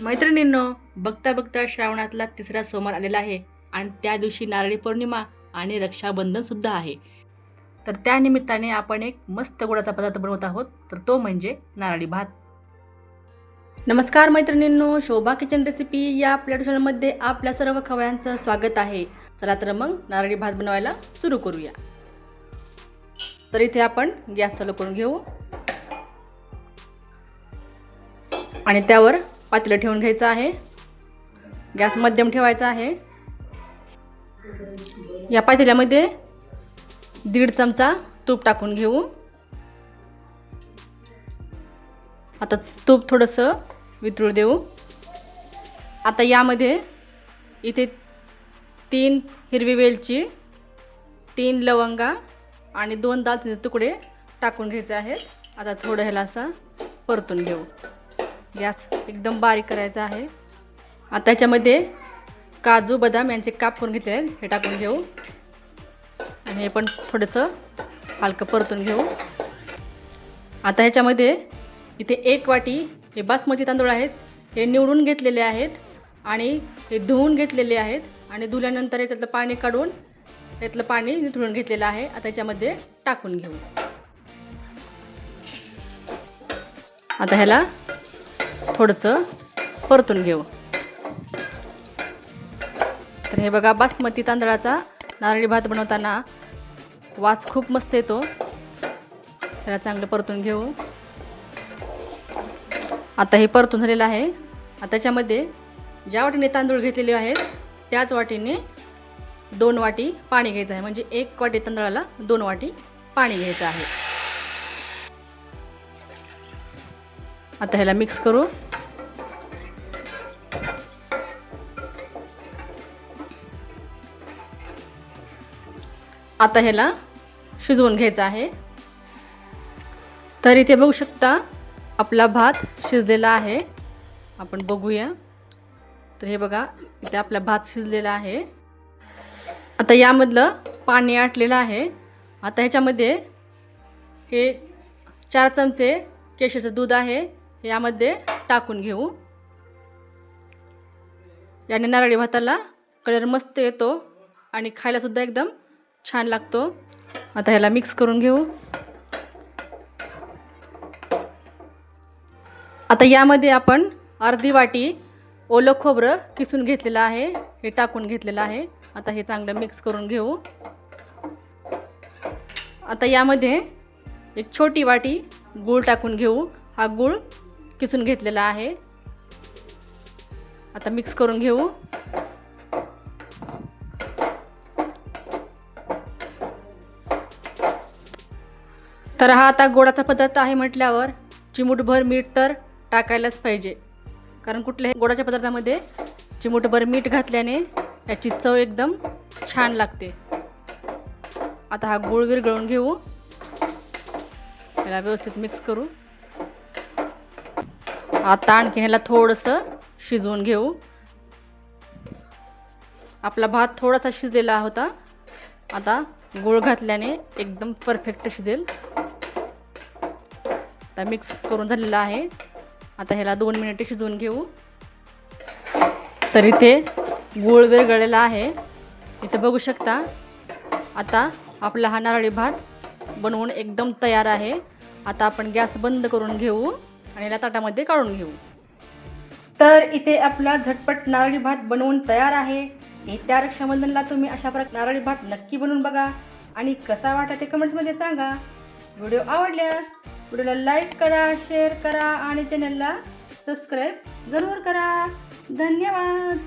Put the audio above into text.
मैत्रिणींनो बघता बघता श्रावणातला तिसरा सोमवार आलेला आहे आणि त्या दिवशी नारळी पौर्णिमा आणि रक्षाबंधनसुद्धा आहे. तर त्या निमित्ताने आपण एक मस्त गोडाचा पदार्थ बनवत आहोत तर तो म्हणजे नारळी भात. नमस्कार मैत्रिणींनो शोभा किचन रेसिपी या आपल्या चॅनलमध्ये आपल्या सर्व खवयांचं स्वागत आहे. चला तर मग नारळी भात बनवायला सुरू करूया. तर इथे आपण गॅस चालू करून घेऊ. आणि त्यावर पातेलं ठेवून घ्यायचं आहे. गॅस मध्यम ठेवायचा आहे. या पातेल्यामध्ये दीड चमचा तूप टाकून घेऊ. आता तूप थोडंसं वितळू देऊ. आता यामध्ये इथे तीन हिरवी वेलची तीन लवंगा आणि दोन दालचिनीचे तुकडे टाकून घ्यायचे आहेत. आता थोडं ह्याला असं परतून घेऊ. गॅस एकदम बारीक करायचा आहे. आता त्याच्यामध्ये काजू बदाम यांचे काप करून घेतले आहेत. हे टाकून घेऊ. आणि हे पण थोडंसं हलकं परतून घेऊ. आता ह्याच्यामध्ये इथे एक वाटी हे बासमती तांदूळ आहेत. हे निवडून घेतलेले आहेत आणि हे धुवून घेतलेले आहेत. आणि धुल्यानंतर याच्यातलं पाणी काढून त्यातलं पाणी निथळून घेतलेलं आहे. आता याच्यामध्ये टाकून घेऊ. आता ह्याला थोडंसं परतून घेऊ. तर हे बघा बासमती तांदळाचा नारळी भात बनवताना वास खूप मस्त येतो. त्याला चांगलं परतून घेऊ. आता हे परतून झालेलं आहे. आता त्याच्यामध्ये ज्या वाटीने तांदूळ घेतलेले आहेत त्याच वाटीने दोन वाटी पाणी घ्यायचं आहे. म्हणजे एक वाटी तांदळाला दोन वाटी पाणी घ्यायचं आहे. आता ह्याला मिक्स करू. आता ह्याला शिजवून घ्यायचं आहे. तर इथे बघू शकता आपला भात शिजलेला आहे. आपण बघूया. तर हे बघा इथे आपला भात शिजलेला आहे. आता यामधलं पाणी आटलेलं आहे. आता ह्याच्यामध्ये हे चार चमचे केशरचं दूध आहे. हे यामध्ये टाकून घेऊ. याने नारळी भाताला कलर मस्त येतो आणि खायलासुद्धा एकदम छान लागतो. आता ह्याला मिक्स करून घेऊ. आता यामध्ये आपण अर्धी वाटी ओलं खोबरं किसून घेतलेलं आहे. हे टाकून घेतलेलं आहे. आता हे चांगलं मिक्स करून घेऊ. आता यामध्ये एक छोटी वाटी गूळ टाकून घेऊ. हा गूळ किसून घेतलेला आहे. आता मिक्स करून घेऊ. तर हा आता गोडाचा पदार्थ आहे म्हटल्यावर चिमूटभर मीठ तर टाकायलाच पाहिजे. कारण कुठल्याही गोडाच्या पदार्थामध्ये चिमूटभर मीठ घातल्याने याची चव एकदम छान लागते. आता हा गुळ विरगळून घेऊ. याला व्यवस्थित मिक्स करू. आता आणखीन ह्याला थोडंसं शिजवून घेऊ. आपला भात थोडासा शिजलेला होता. आता गूळ घातल्याने एकदम परफेक्ट शिजेल. आता मिक्स करून झालेला आहे. आता ह्याला दोन मिनिटे शिजवून घेऊ. तर इथे गूळ विरघळलेला आहे. इथे बघू शकता. आता आपला हा नारळी भात बनवून एकदम तयार आहे. आता आपण गॅस बंद करून घेऊ आणि याला ताटामध्ये काढून घेऊ. तर इथे आपला झटपट नारळी भात बनवून तयार आहे. येत्या रक्षाबंधनला तुम्ही अशा प्रकारे नारळी भात नक्की बनवून बघा. आणि कसा वाटा ते कमेंट्समध्ये सांगा. व्हिडिओ आवडल्यास व्हिडिओला लाईक करा शेअर करा आणि चॅनलला सबस्क्राईब जरूर करा. धन्यवाद.